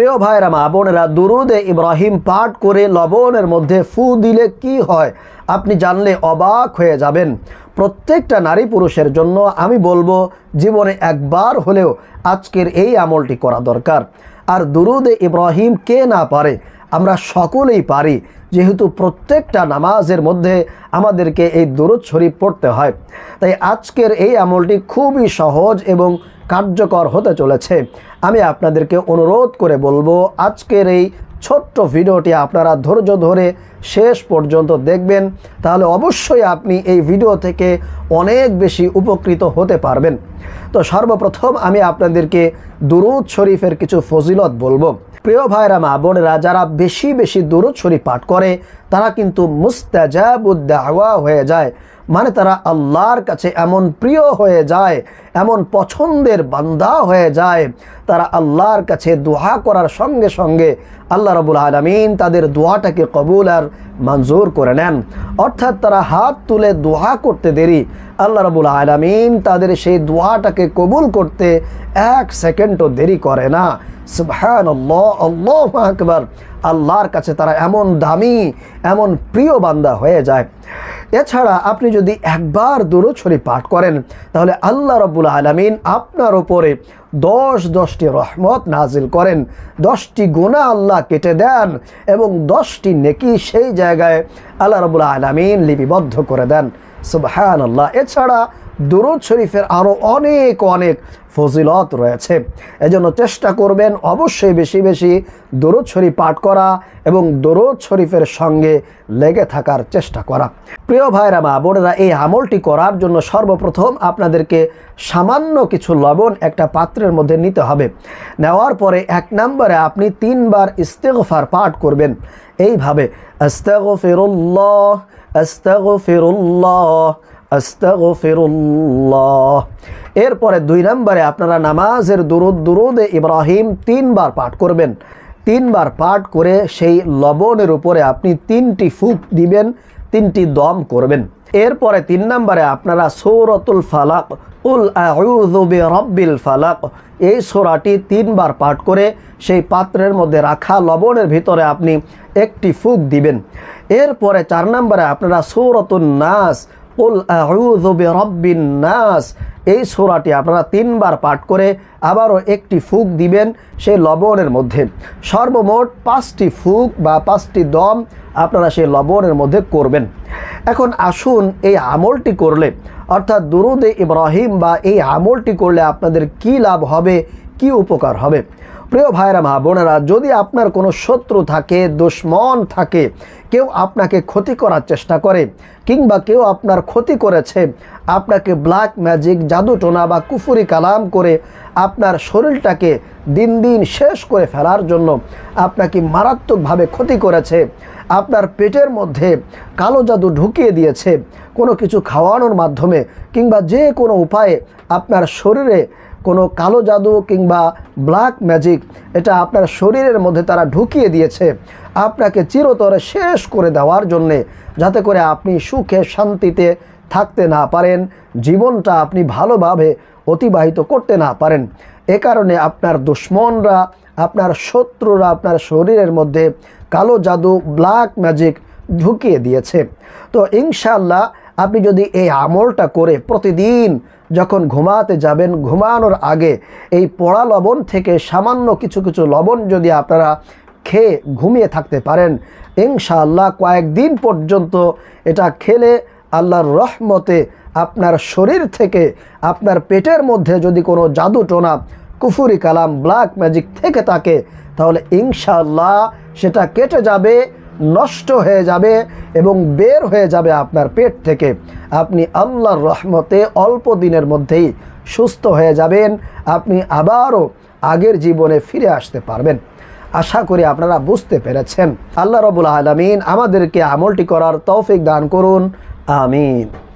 প্রিয় ভাইরা মা বোনেরা, দুরুদে ইব্রাহিম পাঠ করে লবণের মধ্যে ফু দিলে কি হয়? আপনি জানলে অবাক হয়ে যাবেন। প্রত্যেকটা নারী পুরুষের জন্য আমি বলব, জীবনে একবার হলেও আজকের এই আমলটি করা দরকার। আর দুরুদে ইব্রাহিম কে না পারে? আমরা সকলেই পারি, যেহেতু প্রত্যেকটা নামাজের মধ্যে আমাদেরকে এই দুরুদ শরীফ পড়তে হয়। তাই আজকের এই আমলটি খুবই সহজ এবং কার্যকর হতে চলেছে। আমি আপনাদেরকে অনুরোধ করে বলব, আজকের এই ছোট্ট ভিডিওটি আপনারা ধৈর্য ধরে শেষ পর্যন্ত দেখবেন। তাহলে অবশ্যই আপনি এই ভিডিও থেকে অনেক বেশি উপকৃত হতে পারবেন। তো সর্বপ্রথম আমি আপনাদেরকে দুরুদ শরীফের কিছু ফজিলত বলব। প্রিয় ভাইরা, মা বোনেরা, যারা বেশি বেশি দুরুদ শরীফ পাঠ করে, তারা কিন্তু মুস্তাজাবুদ্দাওয়া হয়ে যায়। মানে তারা আল্লাহর কাছে এমন প্রিয় হয়ে যায়, এমন পছন্দের বান্দা হয়ে যায়। তারা আল্লাহর কাছে দোয়া করার সঙ্গে সঙ্গে আল্লাহ রবুল আলমিন তাদের দোয়াটাকে কবুল আর মঞ্জুর করে নেন। অর্থাৎ তারা হাত তুলে দোয়া করতে দেরি আল্লাহ রবুল আলমিন তাদের সেই দোয়াটাকে কবুল করতে এক সেকেন্ডও দেরি করে না। সুবহান আল্লাহর কাছে তারা এমন দামি, এমন প্রিয় বান্দা হয়ে যায়। এছাড়া আপনি যদি একবার শরীফ পাঠ করেন, তাহলে আল্লাহ রব্বুল আলমিন আপনার ওপরে দশ দশটি রহমত নাজিল করেন। দশটি গোনা আল্লাহ কেটে দেন এবং দশটি নেকি সেই জায়গায় আল্লাহ রবুল আলমিন লিপিবদ্ধ করে দেন। সুবহান আল্লাহ এছাড়া দুরুদ শরীফের আরও অনেক অনেক ফজিলত রয়েছে। এজন্য চেষ্টা করবেন অবশ্যই বেশি বেশি দরুদ শরীফ পাঠ করা এবং দরুদ শরীফের সঙ্গে লেগে থাকার চেষ্টা করা। প্রিয় ভাইরা, মা বোনেরা, এই আমলটি করার জন্য সর্বপ্রথম আপনাদেরকে সামান্য কিছু লবণ একটা পাত্রের মধ্যে নিতে হবে। নেওয়ার পরে এক নম্বরে আপনি তিনবার ইস্তেগফার পাঠ করবেন। এইভাবে আস্তাগফিরুল্লাহ আস্তাগফিরুল্লাহ আস্তাগফিরুল্লাহ। এরপরে দুই নম্বরে আপনারা নামাজের দুরুদ, দুরুদে ইব্রাহিম তিনবার পাঠ করবেন। তিনবার পাঠ করে সেই লবণের উপরে আপনি তিনটি ফুক দিবেন, তিনটি দম করবেন। এরপরে তিন নম্বরে আপনারা সৌরতুল ফালাক, উল আউযু রব্বিল ফালাক এই সোরাটি তিনবার পাঠ করে সেই পাত্রের মধ্যে রাখা লবণের ভিতরে আপনি একটি ফুক দিবেন। এরপরে চার নম্বরে আপনারা সৌরতুল নাস, উল আউযু বিরাব্বিন নাস এই সোরাটি আপনারা তিনবার পাঠ করে আবারও একটি ফুক দিবেন সেই লবণের মধ্যে। সর্বমোট পাঁচটি ফুক বা পাঁচটি দম আপনারা সেই লবণের মধ্যে করবেন। এখন আসুন এই আমলটি করলে, অর্থাৎ দুরুদে ইব্রাহিম বা এই আমলটি করলে আপনাদের কি লাভ হবে, কি উপকার হবে? প্রিয় ভাইরা মা বোনেরা, যদি আপনার কোনো শত্রু থাকে, দুশ্মন থাকে, কেউ আপনাকে ক্ষতি করার চেষ্টা করে, কিংবা কেউ আপনার ক্ষতি করেছে, আপনাকে ব্ল্যাক ম্যাজিক জাদুটোনা বা কুফুরি কালাম করে আপনার শরীরটাকে দিন দিন শেষ করে ফেলার জন্য আপনাকে মারাত্মকভাবে ক্ষতি করেছে আপনার পেটের মধ্যে কালো জাদু ঢুকিয়ে দিয়েছে। কোনো কিছু খাওয়ানোর মাধ্যমে কিংবা যে কোনো উপায়ে আপনার শরীরে কোনো কালো জাদু কিংবা ব্ল্যাক ম্যাজিক এটা আপনার শরীরের মধ্যে তারা ঢুকিয়ে দিয়েছে। আপনাকে চিরতরে শেষ করে দেওয়ার জন্যে যাতে করে আপনি সুখে শান্তিতে থাকতে না পারেন, জীবনটা আপনি ভালোভাবে অতিবাহিত করতে না পারেন। এ কারণে আপনার দুশ্মনরা আপনার শত্রুরা আপনার শরীরের মধ্যে কালো জাদু ব্ল্যাক ম্যাজিক ঢুকিয়ে দিয়েছে। তো ইনশাল্লাহ আপনি যদি এই আমলটা করে প্রতিদিন যখন ঘুমাতে যাবেন, ঘুমানোর আগে এই পড়া লবণ থেকে সামান্য কিছু কিছু লবণ যদি আপনারা খেয়ে ঘুমিয়ে থাকতে পারেন, ইনশাআল্লাহ কয়েকদিন পর্যন্ত এটা খেলে আল্লাহর রহমতে আপনার শরীর থেকে আপনার পেটের মধ্যে যদি কোনো জাদু টোনা কুফুরি কালাম ব্ল্যাক ম্যাজিক থেকে থাকে তাহলে ইনশাল্লাহ সেটা কেটে যাবে, নষ্ট হয়ে যাবে এবং বের হয়ে যাবে আপনার পেট থেকে। আপনি আল্লাহর রহমতে অল্প দিনের মধ্যেই সুস্থ হয়ে যাবেন, আপনি আবারও আগের জীবনে ফিরে আসতে পারবেন। আশা করি আপনারা বুঝতে পেরেছেন। আল্লাহ রবুল আলমিন আমাদেরকে আমলটি করার তৌফিক দান করুন। আমিন।